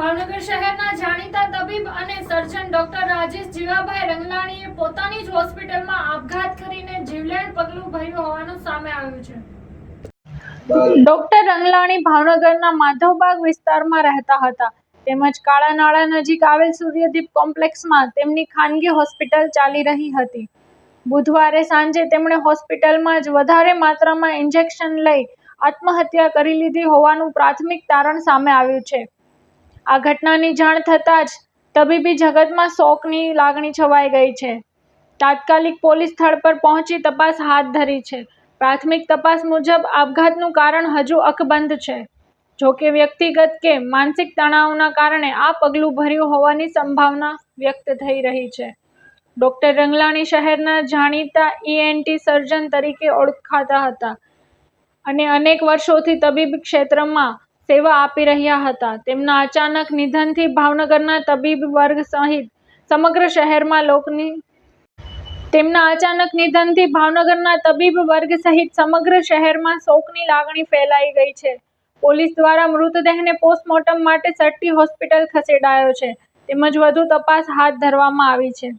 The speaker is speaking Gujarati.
ભાવનગર શહેરના જાણીતા તબીબ અને સર્જન ડોક્ટર રાજેશ જીવાભાઈ રંગલાણીએ પોતાની જ હોસ્પિટલમાં આપઘાત કરીને જીવલેણ પગલું ભર્યું હોવાનું સામે આવ્યું છે. ડોક્ટર રંગલાણી ભાવનગરના માધવબાગ વિસ્તારમાં રહેતા હતા. તેમજ કાળાનાળા નજીક આવેલ સૂર્યદીપ કોમ્પ્લેક્સમાં તેમની ખાનગી હોસ્પિટલ ચાલી રહી હતી. બુધવારે સાંજે તેમણે હોસ્પિટલમાં જ વધારે માત્રામાં ઇન્જેક્શન લઈ આત્મહત્યા કરી લીધી હોવાનું પ્રાથમિક તારણ સામે આવ્યું છે. આ ઘટનાની જાણ થતાં જ તબીબી જગતમાં શોકની લાગણી છવાઈ ગઈ છે. તાત્કાલિક પોલીસ સ્થળ પર પહોંચી તપાસ હાથ ધરી છે. પ્રાથમિક તપાસ મુજબ આપઘાતનું કારણ હજુ અકબંધ છે. જો કે વ્યક્તિગત કે માનસિક તણાવના કારણે આ પગલું ભર્યું હોવાની સંભાવના વ્યક્ત થઈ રહી છે. ડોક્ટર રંગલાણી શહેરના જાણીતા ઈએનટી સર્જન તરીકે ઓળખાતા હતા અને અનેક વર્ષોથી તબીબી ક્ષેત્રમાં સેવા આપી રહ્યા હતા. તેમના અચાનક નિધનથી ભાવનગરના તબીબ વર્ગ સહિત સમગ્ર શહેરમાં લોકની તેમના અચાનક નિધનથી ભાવનગરના તબીબ વર્ગ સહિત સમગ્ર શહેરમાં શોકની લાગણી ફેલાઈ ગઈ છે. પોલીસ દ્વારા મૃતદેહને પોસ્ટમોર્ટમ માટે સટ્ટી હોસ્પિટલ ખસેડાયો છે. તેમજ વધુ તપાસ હાથ ધરવામાં આવી છે.